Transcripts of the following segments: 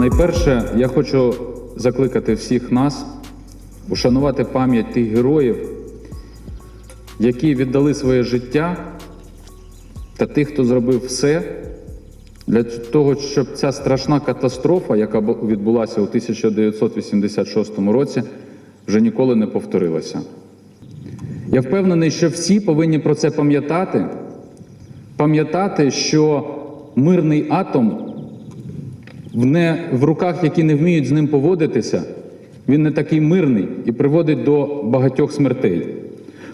Найперше, я хочу закликати всіх нас ушанувати пам'ять тих героїв, які віддали своє життя, та тих, хто зробив все для того, щоб ця страшна катастрофа, яка відбулася у 1986 році, вже ніколи не повторилася. Я впевнений, що всі повинні про це пам'ятати, пам'ятати, що мирний атом не, в руках, які не вміють з ним поводитися, він не такий мирний і приводить до багатьох смертей.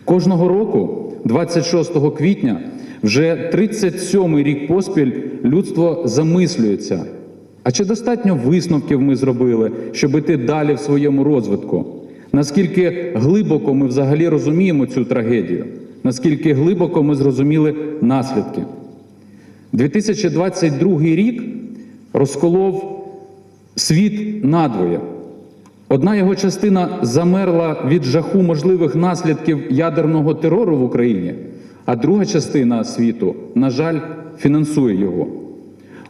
Кожного року, 26 квітня, вже 37-й рік поспіль людство замислюється. А чи достатньо висновків ми зробили, щоб іти далі в своєму розвитку? Наскільки глибоко ми взагалі розуміємо цю трагедію? Наскільки глибоко ми зрозуміли наслідки? 2022 рік розколов світ надвоє. Одна його частина замерла від жаху можливих наслідків ядерного терору в Україні, а друга частина світу, на жаль, фінансує його.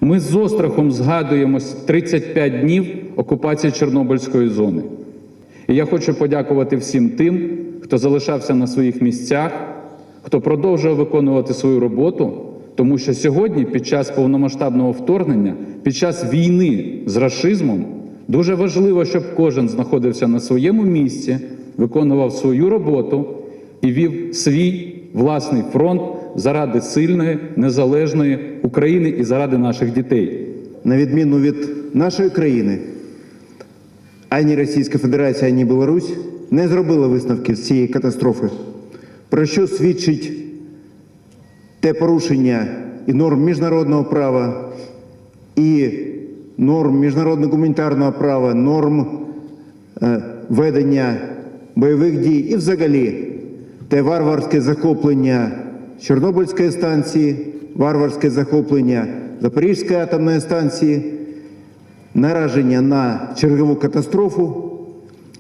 Ми з острахом згадуємо 35 днів окупації Чорнобильської зони. І я хочу подякувати всім тим, хто залишався на своїх місцях, хто продовжує виконувати свою роботу, тому що сьогодні, під час повномасштабного вторгнення, під час війни з рашизмом, дуже важливо, щоб кожен знаходився на своєму місці, виконував свою роботу і вів свій власний фронт заради сильної, незалежної України і заради наших дітей. на відміну від нашої країни, ані Російська Федерація, ані Білорусь не зробили висновки з цієї катастрофи, про що свідчить те порушення і норм міжнародного права, і норм міжнародного гуманітарного права, норм е, ведення бойових дій і взагалі те варварське захоплення Чорнобильської станції, варварське захоплення Запорізької атомної станції, нараження на чергову катастрофу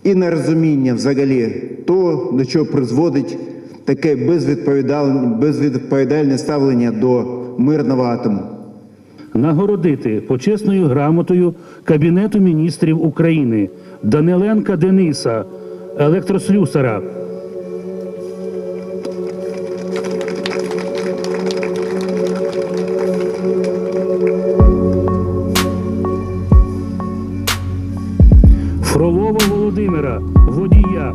і нерозуміння взагалі того, до чого призводить таке безвідповідальне, ставлення до мирного атому. нагородити почесною грамотою Кабінету міністрів України Даниленка Дениса, електрослюсара. Фролова Володимира, водія.